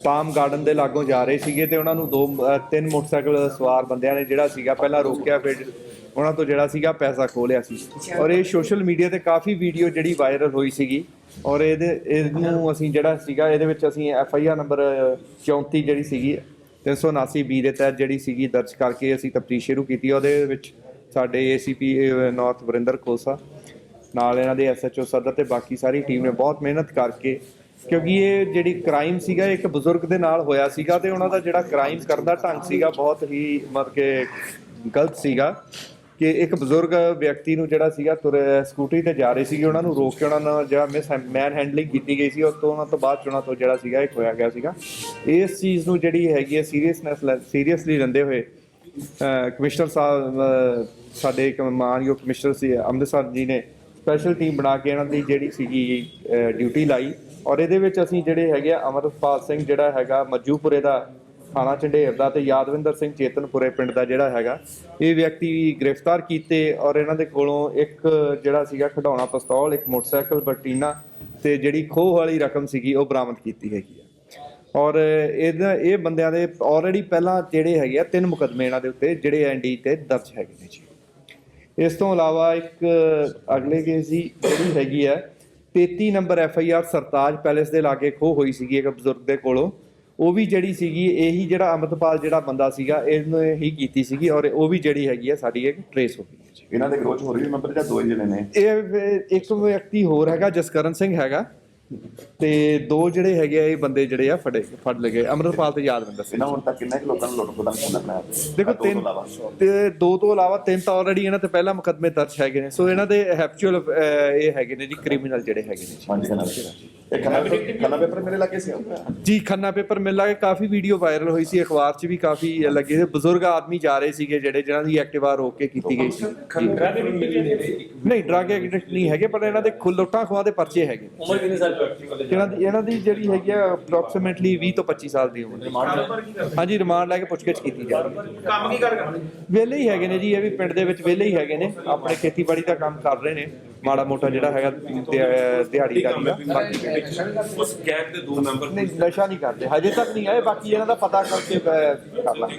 Palm garden ਦੇ ਲਾਗੋਂ ਜਾ ਰਹੇ ਸੀਗੇ ਤੇ ਉਹਨਾਂ ਨੂੰ ਦੋ ਤਿੰਨ ਮੋਟਰਸਾਈਕਲ ਸਵਾਰ ਬੰਦਿਆਂ ਨੇ ਜਿਹੜਾ ਸੀਗਾ ਪਹਿਲਾਂ ਰੋਕਿਆ ਫਿਰ ਉਹਨਾਂ ਤੋਂ ਜਿਹੜਾ ਸੀਗਾ ਪੈਸਾ ਖੋਹ ਲਿਆ ਸੀ ਔਰ ਇਹ ਸੋਸ਼ਲ ਮੀਡੀਆ ਤੇ ਕਾਫੀ ਵੀਡੀਓ ਜਿਹੜੀ ਵਾਇਰਲ ਹੋਈ ਸੀਗੀ ਔਰ ਇਹਦੇ ਇਹਨੂੰ ਅਸੀਂ ਜਿਹੜਾ ਸੀਗਾ ਇਹਦੇ ਵਿੱਚ ਅਸੀਂ ਐਫ ਆਈ ਆਰ ਨੰਬਰ 34 ਜਿਹੜੀ ਸੀਗੀ 379 ਬੀ ਦੇ ਤਹਿਤ ਜਿਹੜੀ ਸੀਗੀ ਦਰਜ ਕਰਕੇ ਅਸੀਂ ਤਫਤੀਸ਼ ਸ਼ੁਰੂ ਕੀਤੀ। ਉਹਦੇ ਵਿੱਚ ਸਾਡੇ ਏਸੀਪੀ ਨਾਰਥ ਵਰਿੰਦਰ ਖੋਸਾ ਨਾਲ ਇਹਨਾਂ ਦੇ ਐਸਐਚਓ ਸਦਰ ਤੇ ਬਾਕੀ ਸਾਰੀ ਟੀਮ ਨੇ ਬਹੁਤ ਮਿਹਨਤ ਕਰਕੇ, ਕਿਉਂਕਿ ਇਹ ਜਿਹੜੀ ਕ੍ਰਾਈਮ ਸੀਗਾ ਇੱਕ ਬਜ਼ੁਰਗ ਦੇ ਨਾਲ ਹੋਇਆ ਸੀਗਾ ਤੇ ਉਹਨਾਂ ਦਾ ਜਿਹੜਾ ਕ੍ਰਾਈਮ ਕਰਨ ਦਾ ਢੰਗ ਸੀਗਾ, ਬਹੁਤ ਹੀ ਮਤਲਬ ਕਿ ਗਲਤ ਸੀਗਾ ਕਿ ਇੱਕ ਬਜ਼ੁਰਗ ਵਿਅਕਤੀ ਨੂੰ ਜਿਹੜਾ ਸੀਗਾ ਤੁਰ ਸਕੂਟਰੀ ਤੇ ਜਾ ਰਹੇ ਸੀਗੇ, ਉਹਨਾਂ ਨੂੰ ਰੋਕ ਕੇ ਉਹਨਾਂ ਨਾਲ ਜਿਹੜਾ ਮਿਸ ਮੈਨ ਹੈਂਡਲਿੰਗ ਕੀਤੀ ਗਈ ਸੀ ਉਸ ਤੋਂ ਉਹਨਾਂ ਤੋਂ ਬਾਅਦ 'ਚ ਉਹਨਾਂ ਤੋਂ ਜਿਹੜਾ ਸੀਗਾ, ਇਹ ਖੋਇਆ ਗਿਆ ਸੀਗਾ। ਇਸ ਚੀਜ਼ ਨੂੰ ਜਿਹੜੀ ਹੈਗੀ ਹੈ ਸੀਰੀਅਸਨੈਸ ਸੀਰੀਅਸਲੀ ਲੈਂਦੇ ਹੋਏ ਕਮਿਸ਼ਨਰ ਸਾਹਿਬ ਸਾਡੇ ਇੱਕ ਮਾਨਯੋਗ ਕਮਿਸ਼ਨਰ ਸੀ, ਅੰਮ੍ਰਿਤਸਰ ਜੀ ਨੇ ਸਪੈਸ਼ਲ ਟੀਮ ਬਣਾ ਕੇ ਇਹਨਾਂ ਦੀ ਜਿਹੜੀ ਸੀਗੀ ਡਿਊਟੀ ਲਾਈ। ਔਰ ਇਹਦੇ ਵਿੱਚ ਅਸੀਂ ਜਿਹੜੇ ਹੈਗੇ ਆ ਅਮਰਪਾਲ ਸਿੰਘ ਜਿਹੜਾ ਹੈਗਾ, ਮੱਜੂਪੁਰੇ ਦਾ ਥਾਣਾ ਝੰਡੇਰ ਦਾ ਤੇ ਯਾਦਵਿੰਦਰ ਸਿੰਘ ਚੇਤਨਪੁਰੇ ਪਿੰਡ ਦਾ ਜਿਹੜਾ ਹੈਗਾ, ਇਹ ਵਿਅਕਤੀ ਗ੍ਰਿਫਤਾਰ ਕੀਤੇ ਔਰ ਇਹਨਾਂ ਦੇ ਕੋਲੋਂ ਇੱਕ ਜਿਹੜਾ ਸੀਗਾ ਖਿਡੌਣਾ ਪਿਸਤੌਲ, ਇੱਕ ਮੋਟਰਸਾਈਕਲ ਬਟੀਨਾ ਤੇ ਜਿਹੜੀ ਖੋਹ ਵਾਲੀ ਰਕਮ ਸੀਗੀ, ਉਹ ਬਰਾਮਦ ਕੀਤੀ ਹੈਗੀ ਆ। ਔਰ ਇਹਦਾ, ਇਹ ਬੰਦਿਆਂ ਦੇ ਆਲਰੇਡੀ ਪਹਿਲਾਂ ਜਿਹੜੇ ਹੈਗੇ ਆ, ਤਿੰਨ ਮੁਕਦਮੇ ਇਹਨਾਂ ਦੇ ਉੱਤੇ, ਜਿਹੜੇ ਐਨਡੀ ਤੇ ਦਰਜ ਹੈਗੇ ਨੇ ਜੀ। ਇਸ ਤੋਂ ਇਲਾਵਾ ਇੱਕ ਅਗਲੇ ਕੇਸ ਦੀ ਜਿਹੜੀ ਹੈਗੀ ਆ 33 number F I R Sartaj palace ਦੇ ਲਾਗੇ ਖੋਹ ਹੋਈ ਸੀਗੀ ਇੱਕ ਬਜ਼ੁਰਗ ਦੇ ਕੋਲੋਂ। ਉਹ ਵੀ ਜਿਹੜੀ ਸੀਗੀ ਇਹੀ ਜਿਹੜਾ ਅਮਰਪਾਲ ਜਿਹੜਾ ਬੰਦਾ ਸੀਗਾ ਇਹਨੂੰ ਹੀ ਕੀਤੀ ਸੀਗੀ ਔਰ ਉਹ ਵੀ ਜਿਹੜੀ ਹੈਗੀ ਆ ਸਾਡੀ ਇੱਕ ਟਰੇਸ ਹੋ ਗਈ। ਹੈ ਇਹਨਾਂ ਦੇ ਗਰੋਹ ਚ ਹੋਰ ਵੀ ਮੈਂਬਰ ਜਾਂ ਦੋ ਹੀ ਜਣੇ ਨੇ? ਇਹ ਇੱਕ ਵਿਅਕਤੀ ਹੋਰ ਹੈਗਾ ਜਸਕਰਨ ਸਿੰਘ ਹੈਗਾ। ਤੇ ਦੋ ਜਿਹੜੇ ਹੈਗੇ ਆ ਇਹ ਬੰਦੇ ਜਿਹੜੇ ਆ ਫੜੇ ਫੜ ਲਏ ਅਮਰਪਾਲ ਤੇ ਯਾਦਵਿੰਦਰ ਸਿੰਘ ਇਹਨਾਂ ਹੁਣ ਤੱਕ ਕਿੰਨੇ ਕੁ ਲੋਕਾਂ ਨੂੰ ਲੁੱਟ ਖੋਦਾ ਕਰਨਾ ਪਿਆ ਦੇਖੋ ਤਿੰਨ। ਤੇ ਦੋ ਤੋਂ ਇਲਾਵਾ ਤਿੰਨ ਤਾਂ ਆਲਰੇਡੀ ਇਹਨਾਂ ਤੇ ਪਹਿਲਾਂ ਮੁਕੱਦਮੇ ਦਰਜ ਹੈਗੇ ਨੇ। ਸੋ ਇਹਨਾਂ ਦੇ ਹੈਪਚੁਅਲ ਇਹ ਹੈਗੇ ਨੇ ਜੀ ਕ੍ਰਿਮੀਨਲ ਜਿਹੜੇ ਹੈਗੇ ਨੇ ਪੰਜ ਜਣੇ ਇਹ ਖੰਨਾ ਪੇਪਰ ਖੰਨਾ ਪੇਪਰ ਮੇਰੇ ਲੱਗੇ ਸੀ ਜੀ ਖੰਨਾ ਪੇਪਰ ਮਿਲ ਕੇ ਕਾਫੀ ਵੀਡੀਓ ਵਾਇਰਲ ਹੋਈ ਸੀ ਅਖਬਾਰ 'ਚ ਵੀ ਕਾਫੀ ਲੱਗੇ ਸੀ। ਬਜ਼ੁਰਗ ਆਦਮੀ ਜਾ ਰਹੇ ਸੀਗੇ ਜਿਹੜੇ ਜਿਹਨਾਂ ਦੀ ਐਕਟਿਵਾ ਰੋਕ ਕੇ ਕੀਤੀ ਗਈ ਸੀ। ਨਹੀਂ ਡਰਗ ਐਡਿਕਟ ਨਹੀਂ ਹੈਗੇ ਪਰ ਇਹਨਾਂ ਦੇ ਖੁ- ਲੁੱਟਾਂ ਖੋਹਾਂ ਦੇ ਪਰਚੇ ਹੈਗੇ। ਉਮਰ ਕਿੰਨੇ ਸਾਲ? ਇਹਨਾਂ ਦੀ ਇਹਨਾਂ ਦੀ ਜਿਹੜੀ ਹੈਗੀ ਆ ਅਪਰੋਕਸੀਮੇਟਲੀ 20 ਤੋਂ 25 ਸਾਲ ਦੀ ਉਮਰ। ਹਾਂਜੀ ਰਿਮਾਂਡ ਲੈ ਕੇ ਪੁੱਛਗਿੱਛ ਕੀਤੀ ਜਾ ਰਹੀ ਹੈ। ਕੰਮ ਕੀ ਕਰ ਕਰਦੇ ਵਿਹਲੇ ਹੀ ਹੈਗੇ ਨੇ ਜੀ ਇਹ ਵੀ ਪਿੰਡ ਦੇ ਵਿੱਚ ਵਿਹਲੇ ਹੀ ਹੈਗੇ ਨੇ। ਆਪਣੇ ਖੇਤੀਬਾੜੀ ਦਾ ਕੰਮ ਕਰ ਰਹੇ ਨੇ। ਮਾੜਾ ਮੋਟਾ ਜਿਹੜਾ ਹੈਗਾ ਦਿਹਾ- ਦਿਹਾੜੀਦਾਰੀ ਦਾ ਉਸ ਗੈਂਗ ਦੇ ਦੋ ਮੈਂਬਰ ਨਹੀਂ ਨਸ਼ਾ ਨਹੀਂ ਕਰਦੇ। ਹਜੇ ਤੱਕ ਨਹੀਂ ਆਏ ਬਾਕੀ ਇਹਨਾਂ ਦਾ ਪਤਾ ਕਰਕੇ ਕਰ ਲਾਂਗੇ।